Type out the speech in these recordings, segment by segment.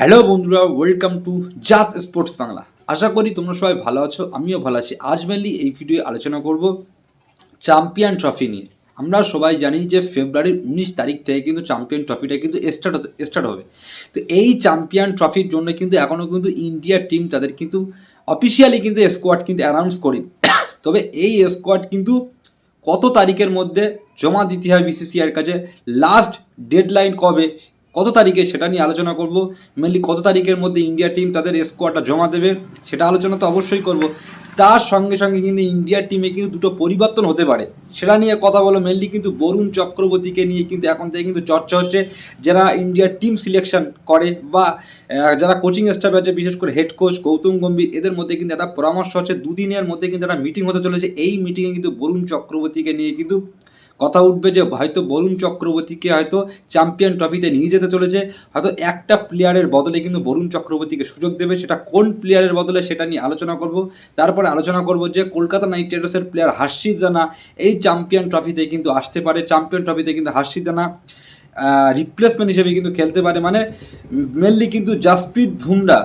Hello বন্ধুরা welcome to just sports Bangla আশা করি তোমরা সবাই ভালো আছো, আমিও ভালো আছি। আজ মেনলি এই ভিডিও আলোচনা করব চ্যাম্পিয়ন ট্রফি নিয়ে। আমরা সবাই জানি যে ফেব্রুয়ারির উনিশ তারিখ থেকে কিন্তু চ্যাম্পিয়ন ট্রফিটা কিন্তু স্টার্ট স্টার্ট হবে। তো এই চ্যাম্পিয়ন ট্রফির জন্য কিন্তু এখনও কিন্তু ইন্ডিয়ার টিম তাদের কিন্তু অফিসিয়ালি কিন্তু স্কোয়াড কিন্তু অ্যানাউন্স করি তবে এই স্কোয়াড কিন্তু কত তারিখের মধ্যে জমা দিতে হয় বিসিসিআর কাছে? লাস্ট ডেডলাইন কবে? কত তারিখে সেটা নিয়ে আলোচনা করব? মেনলি কত তারিখের মধ্যে ইন্ডিয়া টিম তাদের স্কোয়াডটা জমা দেবে? সেটা আলোচনা তো অবশ্যই করব। তার সঙ্গে সঙ্গে কিন্তু ইন্ডিয়ার টিমে কিন্তু দুটো পরিবর্তন হতে পারে। সেটা নিয়ে কথা বলো। মেনলি কিন্তু বরুণ চক্রবর্তীকে নিয়ে কিন্তু এখন থেকে কিন্তু চর্চা হচ্ছে। যারা ইন্ডিয়ার টিম সিলেকশন করে বা যারা কোচিং স্টাফ আছে, বিশেষ করে হেড কোচ গৌতম গম্ভীর, এদের মধ্যে কিন্তু একটা পরামর্শ হচ্ছে। দুদিনের মধ্যে কিন্তু একটা মিটিং হতে চলেছে। এই মিটিংয়ে কিন্তু বরুণ চক্রবর্তীকে নিয়ে কিন্তু কথা উঠবে যে হয়তো বরুণ চক্রবর্তীকে হয়তো চ্যাম্পিয়ন ট্রফিতে নিয়ে যেতে চলেছে, হয়তো একটা প্লেয়ারের বদলে কিন্তু বরুণ চক্রবর্তীকে সুযোগ দেবে, সেটা কোন প্লেয়ারের বদলে সেটা নিয়ে আলোচনা করব। তারপরে আলোচনা করব যে কলকাতা নাইট রাইডার্সের প্লেয়ার হার্ষিদ রানা এই চ্যাম্পিয়ন ট্রফিতে কিন্তু আসতে পারে, চ্যাম্পিয়ন ট্রফিতে কিন্তু হার্ষিদ রানা রিপ্লেসমেন্ট হিসেবে কিন্তু খেলতে পারে। মানে মেনলি কিন্তু জাসপ্রীত বুমরা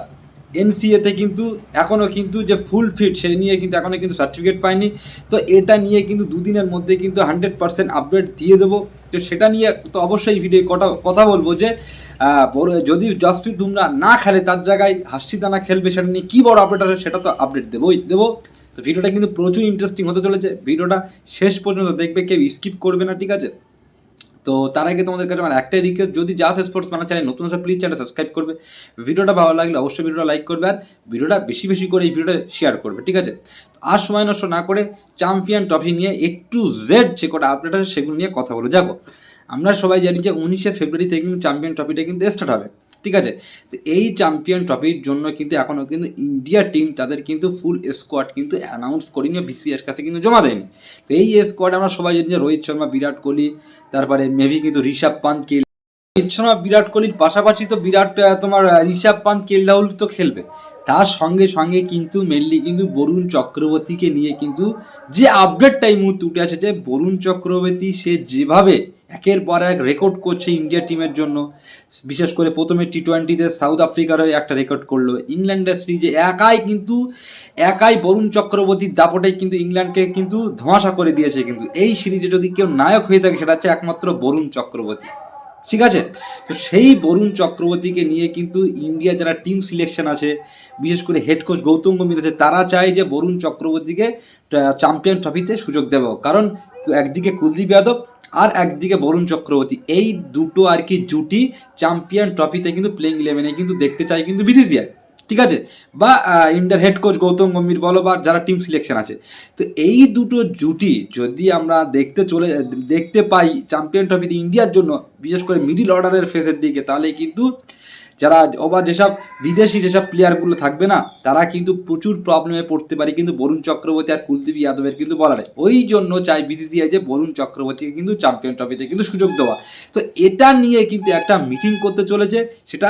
এনসিএতে কিন্তু এখনও কিন্তু যে ফুল ফিট সে নিয়ে কিন্তু এখনও কিন্তু সার্টিফিকেট পায়নি। তো এটা নিয়ে কিন্তু দুদিনের মধ্যে কিন্তু হান্ড্রেড পার্সেন্ট আপডেট দিয়ে দেবো। তো সেটা নিয়ে তো অবশ্যই ভিডিও কটা কথা বলব যে যদি জসপ্রীত বুমরা না খেলে, তার জায়গায় হাসি দানা খেলবে, সেটা নিয়ে কী বড় আপডেট আছে সেটা তো আপডেট দেবোই দেবো। তো ভিডিওটা কিন্তু প্রচুর ইন্টারেস্টিং হতে চলেছে। ভিডিওটা শেষ পর্যন্ত দেখবে, কেউ স্কিপ করবে না, ঠিক আছে? তো তার আগে তোমাদের কাছে আমার একটাই রিকোয়েস্ট যদি জাস স্পোর্টস মানা চ্যানেল নতুন আসা প্লিজ চ্যানেল সাবস্ক্রাইব করবে। ভিডিওটা ভালো লাগলে অবশ্যই ভিডিওটা লাইক করবে আর ভিডিওটা বেশি বেশি করে এই ভিডিওটা শেয়ার করবে, ঠিক আছে? আর সময় নষ্ট না করে চ্যাম্পিয়ন ট্রফি নিয়ে একটু জেড যে কটা আপডেট আছে সেগুলো নিয়ে কথা বলে। যাব আমরা সবাই জানি যে উনিশে ফেব্রুয়ারি থেকে কিন্তু চ্যাম্পিয়ন ট্রফিটা কিন্তু স্টার্ট হবে। ঠিক আছে? তো এই চ্যাম্পিয়ন ট্রফির জন্য কিন্তু এখনও কিন্তু ইন্ডিয়া টিম তাদের কিন্তু ফুল স্কোয়াড কিন্তু অ্যানাউন্স করেনি বিসিএস কাছে কিন্তু জমা দেয়নি। তো এই স্কোয়াড আমরা সবাই জানি যে রোহিত শর্মা, বিরাট কোহলি, তারপরে মেবি কিন্তু ঋষভ পান্ত কে রোহিত শর্মা, বিরাট কোহলির পাশাপাশি তো বিরাট তোমার ঋষভ পান্ত কেল রাহুল তো খেলবে। তার সঙ্গে সঙ্গে কিন্তু মেনলি কিন্তু বরুণ চক্রবর্তীকে নিয়ে কিন্তু যে আপডেটটা এই মুহূর্তে উঠে আছে যে বরুণ চক্রবর্তী সে যেভাবে একের পর এক রেকর্ড করছে ইন্ডিয়া টিমের জন্য। বিশেষ করে প্রথমে টি টোয়েন্টিতে সাউথ আফ্রিকার হয়ে একটা রেকর্ড করল। ইংল্যান্ডের সিরিজে একাই কিন্তু, একাই বরুণ চক্রবর্তীর দাপটে কিন্তু ইংল্যান্ডকে কিন্তু ধোঁয়াশা করে দিয়েছে কিন্তু। এই সিরিজে যদি কেউ নায়ক হয়ে থাকে, সেটা হচ্ছে একমাত্র বরুণ চক্রবর্তী। ঠিক আছে? তো সেই বরুণ চক্রবর্তীকে নিয়ে কিন্তু ইন্ডিয়া যারা টিম সিলেকশন আছে, বিশেষ করে হেড কোচ গৌতম গম্ভীর আছে, তারা চায় যে বরুণ চক্রবর্তীকে চ্যাম্পিয়ন ট্রফিতে সুযোগ দেব। কারণ একদিকে কুলদীপ যাদব আর একদিকে বরুণ চক্রবর্তী। এই দুটো আর কি জুটি চ্যাম্পিয়ন ট্রফিতে কিন্তু প্লেইং ইলেভেনে কিন্তু দেখতে চাই কিন্তু বিসিসিআই ঠিক আছে? বা ইন্ডিয়ার হেড কোচ গৌতম গম্ভীর বলো বা যারা টিম সিলেকশন আছে। তো এই দুটো জুটি যদি আমরা দেখতে চলে, দেখতে পাই চ্যাম্পিয়ন ট্রফিতে ইন্ডিয়ার জন্য, বিশেষ করে মিডিল অর্ডারের ফেসের দিকে, তাহলে কিন্তু যারা ওবার যেসব বিদেশি যেসব প্লেয়ারগুলো থাকবে না, তারা কিন্তু প্রচুর প্রবলেমে পড়তে পারে। কিন্তু বরুণ চক্রবর্তী আর কুলদীপ যাদবের কিন্তু বলারে ওই জন্য চাই বিসিসিআই যে বরুণ চক্রবর্তীকে কিন্তু চ্যাম্পিয়ন ট্রফিতে কিন্তু সুযোগ দেওয়া। তো এটা নিয়ে কিন্তু একটা মিটিং করতে চলেছে। সেটা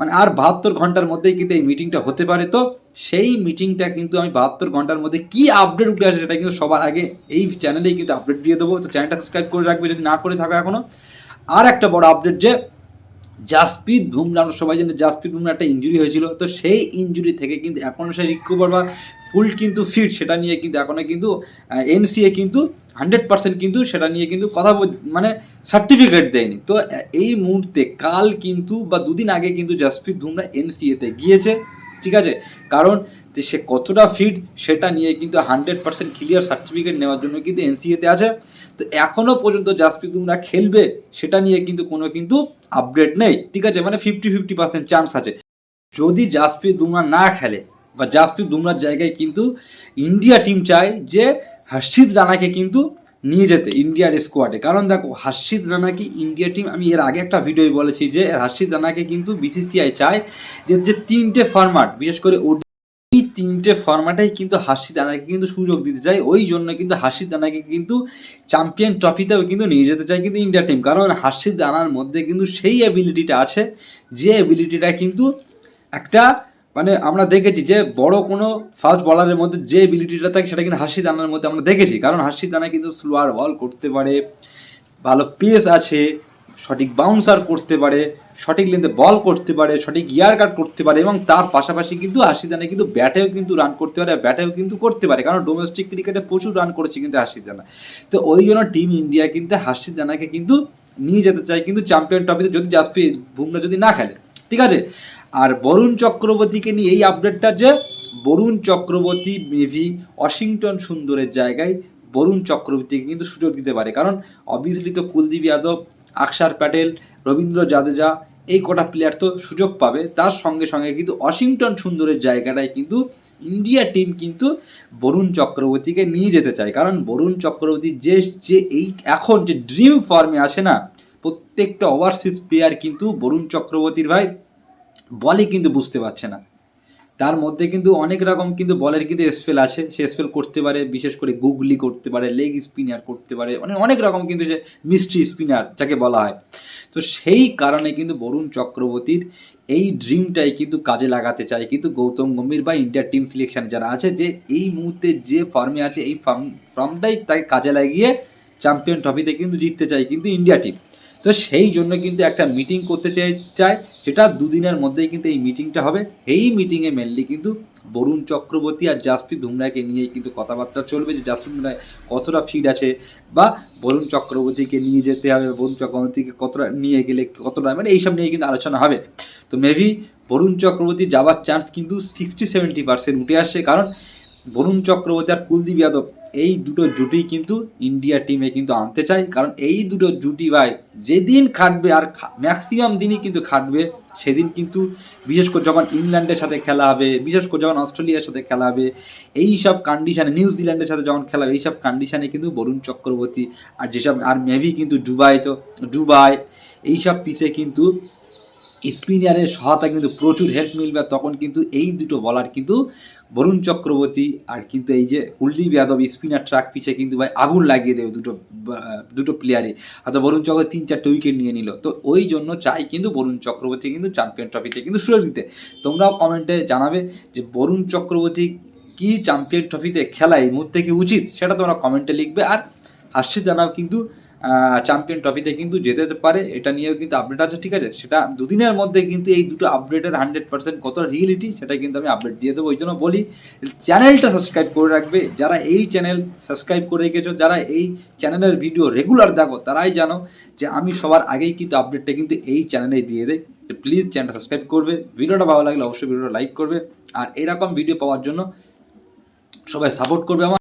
মানে আর বাহাত্তর ঘণ্টার মধ্যেই কিন্তু এই মিটিংটা হতে পারে। তো সেই মিটিংটা কিন্তু আমি বাহাত্তর ঘণ্টার মধ্যে কি আপডেট উঠে আসে সেটা কিন্তু সবার আগে এই চ্যানেলেই কিন্তু আপডেট দিয়ে দেবো। তো চ্যানেলটা সাবস্ক্রাইব করে রাখবে যদি না করে থাকো এখনও আর একটা বড় আপডেট যে জাসপ্রীত বুমরা, আমরা সবাই জানি জাসপ্রীত বুমরা একটা ইঞ্জুরি হয়েছিল। তো সেই ইঞ্জুরি থেকে কিন্তু এখনও সে রিকভার বা ফুল কিন্তু ফিট সেটা নিয়ে কিন্তু এখনও কিন্তু এনসিএ কিন্তু হান্ড্রেড পার্সেন্ট কিন্তু সেটা নিয়ে কিন্তু কথা মানে সার্টিফিকেট দেয়নি। তো এই মুহূর্তে কাল কিন্তু বা দুদিন আগে কিন্তু জাসপ্রীত ধুমরা এনসিএতে গিয়েছে। ঠিক আছে? কারণ সে কতটা ফিট সেটা নিয়ে কিন্তু হান্ড্রেড পার্সেন্ট ক্লিয়ার সার্টিফিকেট নেওয়ার জন্য কিন্তু এনসিএতে আছে। তো এখনও পর্যন্ত জাসপ্রীত বুমরা খেলবে, সেটা নিয়ে কিন্তু কোনো কিন্তু আপডেট নেই। ঠিক আছে? মানে ফিফটি ফিফটি পার্সেন্ট চান্স আছে। যদি জাসপ্রীত বুমরা না খেলে বা জাসপ্রীত বুমরার জায়গায় কিন্তু ইন্ডিয়া টিম চায় যে হর্ষিত রানাকে কিন্তু নিয়ে যেতে ইন্ডিয়ার স্কোয়াডে কারণ দেখো, হর্ষিত রানাকে ইন্ডিয়া টিম আমি এর আগে একটা ভিডিও বলেছি যে, হর্ষিত রানাকে কিন্তু বিসিসিআই চায় যে যে তিনটে ফরম্যাট বিশেষ করে ওডি এই তিনটে ফরম্যাটেই কিন্তু হাসি দানাকে কিন্তু সুযোগ দিতে চায়। ওই জন্য কিন্তু হাসি দানাকে কিন্তু চ্যাম্পিয়ন ট্রফিতেও কিন্তু নিয়ে যেতে চায় কিন্তু ইন্ডিয়া টিম কারণ হাসি দানার মধ্যে কিন্তু সেই অ্যাবিলিটিটা আছে, যে অ্যাবিলিটিটা কিন্তু একটা মানে আমরা দেখেছি যে বড় কোনো ফাস্ট বলারের মধ্যে যে এবিলিটিটা থাকে সেটা কিন্তু হাসি দানার মধ্যে আমরা দেখেছি। কারণ হাসি দানা কিন্তু স্লোয়ার বল করতে পারে, ভালো পেস আছে, সঠিক বাউন্সার করতে পারে, সঠিক লেন্থে বল করতে পারে, সঠিক ইয়ার কাট করতে পারে এবং তার পাশাপাশি কিন্তু রানা কিন্তু ব্যাটেও কিন্তু রান করতে পারে ব্যাটেও কিন্তু করতে পারে। কারণ ডোমেস্টিক ক্রিকেটে প্রচুর রান করেছে কিন্তু রানা তো ওই জন্য টিম ইন্ডিয়া কিন্তু হাসিদ রানাকে কিন্তু নিয়ে যেতে চায় কিন্তু চ্যাম্পিয়ন ট্রফিতে যদি জাসপ্রীত বুমরা যদি না খেলে। ঠিক আছে? আর বরুণ চক্রবর্তীকে নিয়ে এই আপডেটটা যে বরুণ চক্রবর্তী, মেভি, ওয়াশিংটন সুন্দরের জায়গায় বরুণ চক্রবর্তীকে কিন্তু সুযোগ দিতে পারে। কারণ অবভিয়াসলি তো কুলদীপ যাদব, আকসার প্যাটেল, রবীন্দ্র জাদেজা এই কটা প্লেয়ার তো সুযোগ পাবে। তার সঙ্গে সঙ্গে কিন্তু ওয়াশিংটন সুন্দরের জায়গাটায় কিন্তু ইন্ডিয়া টিম কিন্তু বরুণ চক্রবর্তীকে নিয়ে যেতে চায়। কারণ, বরুণ চক্রবর্তী যে যে এই এখন যে ড্রিম ফর্মে আছে না, প্রত্যেকটা ওভারসিজ প্লেয়ার কিন্তু বরুণ চক্রবর্তীর ভাই বলে কিন্তু বুঝতে পারছে না। তার মধ্যে কিন্তু অনেক রকম কিন্তু বলের কিন্তু স্পেল আছে, সে স্পেল করতে পারে, বিশেষ করে গুগলি করতে পারে লেগ স্পিনার করতে পারে মানে অনেক রকম কিন্তু যে মিস্ট্রি স্পিনার যাকে বলা হয়। তো সেই কারণে কিন্তু বরুণ চক্রবর্তীর এই ড্রিমটাই কিন্তু কাজে লাগাতে চায় কিন্তু গৌতম গম্ভীর বা ইন্ডিয়ার টিম সিলেকশন যারা আছে যে এই মুহূর্তে যে ফর্মে আছে এই ফর্ম ফর্মটাই তাকে কাজে লাগিয়ে চ্যাম্পিয়ন ট্রফিতে কিন্তু জিততে চায় কিন্তু ইন্ডিয়া টিম তো সেই জন্য কিন্তু একটা মিটিং করতে চায় সেটা দুদিনের মধ্যেই কিন্তু এই মিটিংটা হবে। এই মিটিংয়ে মেনলি কিন্তু বরুণ চক্রবর্তী আর জাসপ্রীত বুমরাকে নিয়ে কিন্তু কথাবার্তা চলবে যে জাসপ্রীত বুমরা কতটা ফিট আছে বা বরুণ চক্রবর্তীকে নিয়ে যেতে হবে, বরুণ চক্রবর্তীকে কতটা নিয়ে গেলে কতটা মানে এইসব নিয়ে কিন্তু আলোচনা হবে। তো মেবি বরুণ চক্রবর্তী যাওয়ার চান্স কিন্তু সিক্সটি সেভেন্টি পার্সেন্ট উঠে আসছে। কারণ বরুণ চক্রবর্তী আর কুলদীপ যাদব এই দুটো জুটি কিন্তু ইন্ডিয়া টিমে কিন্তু আনতে চাই কারণ এই দুটো জুটি ভাই যেদিন খাটবে আর ম্যাক্সিমাম দিনই কিন্তু খাটবে, সেদিন কিন্তু বিশেষ করে যখন ইংল্যান্ডের সাথে খেলা হবে, বিশেষ করে যখন অস্ট্রেলিয়ার সাথে খেলা হবে, এই সব কন্ডিশনে নিউজিল্যান্ডের সাথে যখন খেলা হবে, এই সব কন্ডিশনে কিন্তু বরুণ চক্রবর্তী আর যেসব, আর মেভি কিন্তু ডুবাই তো দুবাই এইসব পিসে কিন্তু স্পিনারের সহায়তা কিন্তু প্রচুর হেল্প মিলবে। তখন কিন্তু এই দুটো বলার কিন্তু বরুণ চক্রবর্তী আর কিন্তু এই যে কুলদীপ যাদব, স্পিনার, ট্রাক পিছে কিন্তু ভাই আগুন লাগিয়ে দেবে দুটো দুটো প্লেয়ারে হয়তো বরুণ চক্রবর্তী তিন চারটে উইকেট নিয়ে নিল। তো ওই জন্য চাই কিন্তু বরুণ চক্রবর্তী কিন্তু চ্যাম্পিয়ন ট্রফিতে কিন্তু সুযোগ দিতে। তোমরাও কমেন্টে জানাবে যে বরুণ চক্রবর্তী কি চ্যাম্পিয়ন ট্রফিতে খেলা এই মুহূর্তে কি উচিত? সেটা তোমরা কমেন্টে লিখবে। আর হাসিদ জানাও কিন্তু চ্যাম্পিয়ন ট্রফিতে কিন্তু যেতে পারে, এটা নিয়েও কিন্তু আপডেট আছে, ঠিক আছে? সেটা দুদিনের মধ্যে কিন্তু এই দুটো আপডেটের হান্ড্রেড পার্সেন্ট কত রিয়েলিটি সেটা কিন্তু আমি আপডেট দিয়ে দেবো ওই জন্য বলি চ্যানেলটা সাবস্ক্রাইব করে রাখবে। যারা এই চ্যানেল সাবস্ক্রাইব করে রেখেছো, যারা এই চ্যানেলের ভিডিও রেগুলার দেখো, তারাই জানো যে আমি সবার আগেই কিন্তু আপডেটটা কিন্তু এই চ্যানেলেই দিয়ে দেয় প্লিজ চ্যানেলটা সাবস্ক্রাইব করবে, ভিডিওটা ভালো লাগলে অবশ্যই ভিডিওটা লাইক করবে, আর এরকম ভিডিও পাওয়ার জন্য সবাই সাপোর্ট করবে আমার।